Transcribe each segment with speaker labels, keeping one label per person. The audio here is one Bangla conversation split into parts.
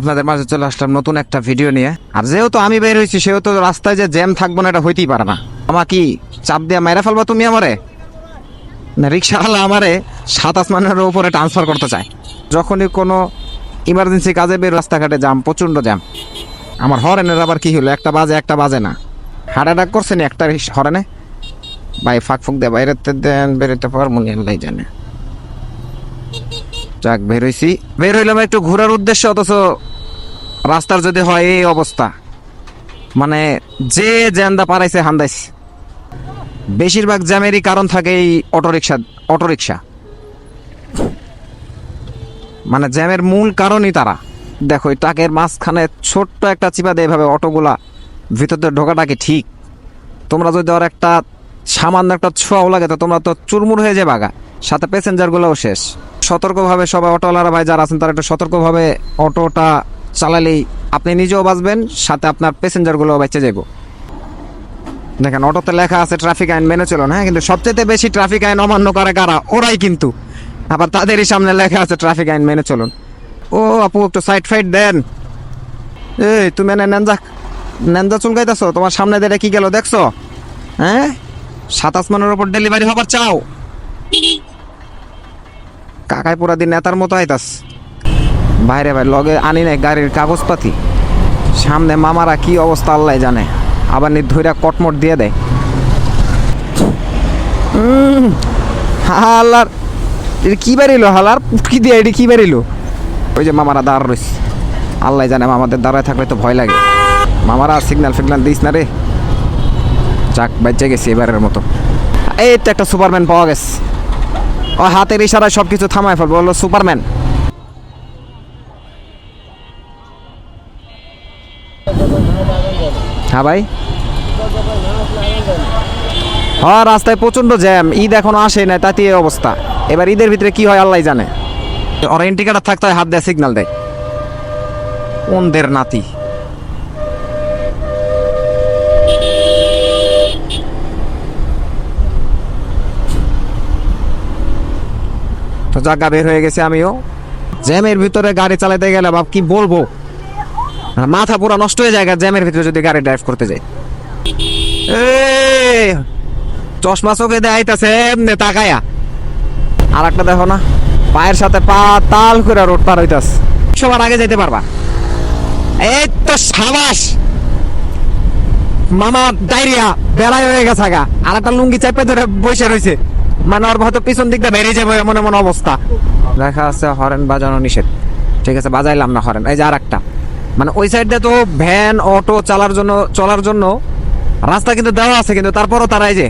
Speaker 1: আপনাদের মাঝে চলে আসলাম নতুন একটা ভিডিও নিয়ে। আর যেহেতু আমি বের হয়েছি, সেহেতু রাস্তায় যে জ্যাম থাকব না, এটা হইতেই পারে না। আমা কি চাপ দিয়ে মেরে ফেলবা তুমি আমারে? না রিক্সাওয়ালা আমারে সাত আসমানের উপরে ট্রান্সফার করতে চায়। যখনই কোনো ইমার্জেন্সি কাজে বের রাস্তাঘাটে জ্যাম প্রচণ্ড জ্যাম আমার হরেনের আবার কি হলো? একটা বাজে একটা বাজে না। হার্ট অ্যাটাক করছে নি একটা হরেনে? ভাই, ফাঁক ফুক দিয়ে বাইরেতে দেন বেরোতে পারব নি আল্লাহ জানে। যাক, বের হইছি। বের হইলাম একটু ঘোরার উদ্দেশ্যে, অথচ রাস্তার যদি হয় এই অবস্থা। মানে যে জ্যান্দা পারাইছে হান্দাইছে। বেশিরভাগ জ্যামেরই কারণ থাকে এই অটোরিকশা অটোরিকশা। মানে জ্যামের মূল কারণই তারা। দেখো, এই টাকের মাঝখানে ছোট্ট একটা চিপা দেয় এভাবে অটোগুলা ভিতর দিয়ে ঢোকাটা কি ঠিক? তোমরা যদি ওর একটা সামান্য একটা ছোঁয়াও লাগে, তো তোমরা তো চুরমুর হয়ে যাবে আগা সাথে প্যাসেঞ্জারগুলোও শেষ। সতর্কভাবে সবাই অটোওয়ালারা ভাই যারা আছেন, তারা একটু সতর্কভাবে অটোটা চালালেই আপনি নিজেও বাঁচবেন, সাথে আপনার প্যাসেঞ্জারগুলোও বেঁচে যাব দেখেন, অটোতে লেখা আছে ট্রাফিক আইন মেনে চলুন। হ্যাঁ কিন্তু সবচেয়ে বেশি ট্রাফিক আইন অমান্য করে কারা? ওরাই কিন্তু। আবার তাদেরই সামনে লেখা আছে ট্রাফিক আইন মেনে চলুন। ও আপু, একটু সাইড ফাইড দেন। এই, তুমি এনে নেনজা নেনজা চুলকাইতেছো? তোমার সামনে দিয়ে কি গেল, দেখছ? হ্যাঁ? সাতাশ মানের ওপর ডেলিভারি হবার চাও? কাকাই পুরা দিন নেতার মতো আইতাস বাইরে ভাই লগে আনি নাই গাড়ির কাগজপাতি। সামনে মামারা কি অবস্থা আল্লাহ জানে। আবার নির্ধৈরা কটমট দিয়ে দেয়। হালার, এটা কি বেরিলো হালার? কি দিয়ে এটি কি বেরিলো? ওই যে মামারা দাঁড় রয়েছে আল্লাহ জানে মামাদের দাঁড়ায় থাকলে তো ভয় লাগে। মামারা সিগন্যাল ফিগন্যাল দিস না রে। যাক, বেঁচে গেছি এবারের মতো। এই তো একটা সুপারম্যান পাওয়া গেছে। ও হাতের ইশারায় সব কিছু থামায় ফেলব, বলল, সুপারম্যান। হ্যাঁ ভাই। হ্যাঁ রাস্তায় প্রচণ্ড জ্যাম। ঈদ এখনও আসে না তাতে এই অবস্থা। এবার ঈদের ভিতরে কি হয়, আল্লাহ জানে। ওরা ইন্ডিকেটার থাকতে হয়, হাত দেয় সিগন্যাল দেয়। কোনদের নাতি। তো জায়গা বের হয়ে গেছে আমিও। জ্যামের ভিতরে গাড়ি চালাতে গেলে বাপ, কি বলব? মাথা পুরো নষ্ট হয়ে যায় জ্যামের ভিতরে যদি গাড়ি ড্রাইভ করতে যাই। চশমা চোখে দেখাইতেছে এমনি তাকায়া। আর একটা দেখো না, পায়ের সাথে পা তাল করে রোড পার হইতাস সবার আগে যেতে পারবা। এই তো সাবাস! মামা ডায়রিয়া বেড়াই হয়ে গেছে আগা আর একটা লুঙ্গি চাপে ধরে বসে রয়েছে মানে ওর হয়তো পিছন দিকটা বেরিয়ে যাবে, এমন এমন অবস্থা। লেখা আছে হরেন বাজানো নিষেধ। ঠিক আছে, বাজাইলাম না হরেন। এই যে আর একটা মানে ওই সাইড তো ভ্যান অটো চালার জন্য, চলার জন্য রাস্তা কিন্তু দেওয়া আছে, কিন্তু তারপরও তারা এই যে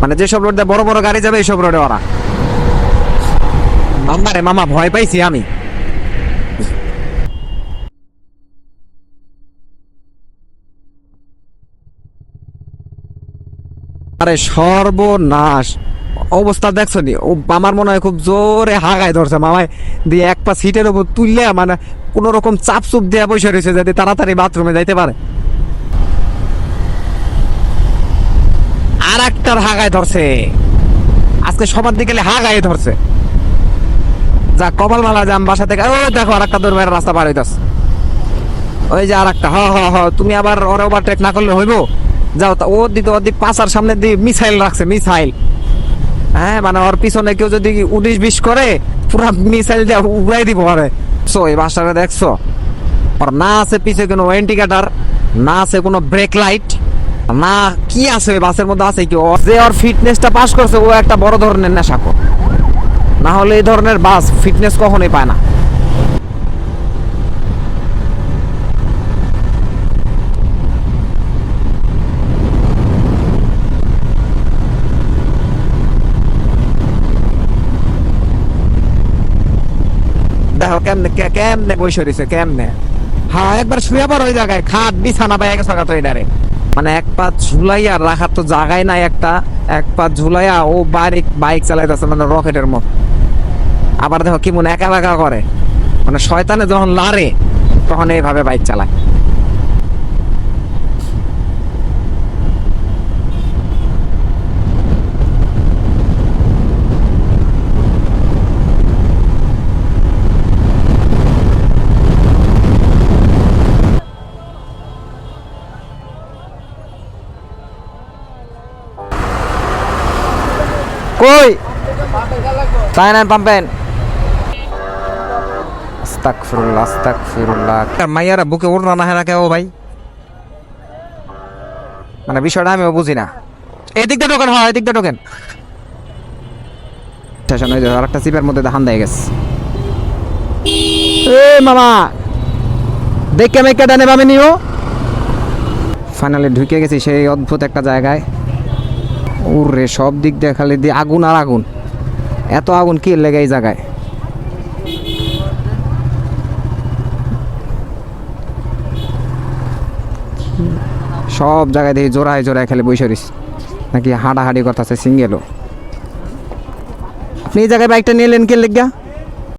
Speaker 1: মানে যেসব রোড বড় বড় গাড়ি যাবে, এইসব রোডে ওরা। মামারে মামা ভয় পাইছি আমি। আরে সর্বনাশ। অবস্থা দেখছ নি? ও আমার মনে হয় খুব জোরে হাগায় ধরছে। মামায় দিয়ে এক পা সিটের উপর তুললে মানে কোনো রকম চাপ চুপ দেওয়া বসে রয়েছে যাতে তাড়াতাড়ি বাথরুমে যাইতে পারে। আর একটার হাগায় ধরছে। আজকে সবার দিকে হাগায় ধরছে। যা কপাল মালা যাম বাসা থেকে ও দেখো আর একটা দৌড় রাস্তা পার হইতাস ওই যে আর একটা হ হ হ, তুমি আবার ওরে ওভারটেক না করলে হইব? যাও তা ও দিকে ওর দিক পাশার সামনে দিয়ে মিসাইল রাখছে, মিসাইল। হ্যাঁ মানে ওর পিছনে কেউ যদি উনিশ বিশ করে, পুরা মিসাইল দিয়ে উড়াই দিব আরে সো, এই বাসাটা দেখছ? আর না আছে পিছে কোনো ইন্ডিকেটার না আছে কোনো ব্রেক লাইট না কি আছে ওই বাসের মধ্যে আছে কি? যে ওর ফিটনেসটা পাস করছে, ও একটা বড় ধরনের নেশাকর না হলে এই ধরনের বাস ফিটনেস কখনোই পায় না। কেমনে কেমনে বসে রয়েছে, কেমনে? হ্যাঁ একবার শুয়ে পড়ো ওই জায়গায়। খাট, বিছানা পাই গেছে তো এটারে। মানে এক পা ঝুলাইয়া, রাখার তো জায়গায় নাই একটা, এক পা ঝুলাইয়া ও বাইক বাইক চালাইতেছে মানে রকেটের মতো আবার দেখো কি মনে একা একা করে। মানে শয়তানে যখন লারে, তখন এইভাবে বাইক চালায়। ওই তাই না পাম্পেন মাইয়ারা বুকে কেউ ভাই? মানে বিষয়টা আমিও বুঝি না। হয় স্টেশন ওই যে আরেকটা চিপের মধ্যে ধান দিয়ে গেছে। এ মামা! দেখে মেকে ডানে বামে নিও। ফাইনালি ঢুকে গেছি সেই অদ্ভুত একটা জায়গায়। ওরে সব দিক দিয়ে খালি দিয়ে আগুন আর আগুন। এত আগুন কি লেগে এই জায়গায়? সব জায়গায় দেখি জোড়ায় জোড়ায় খেলে বসে সরিস নাকি হাঁটাহাঁড়ি কথা আছে সিঙ্গেলও আপনি এই জায়গায় বাইকটা নিয়ে নিলেন কে লেগা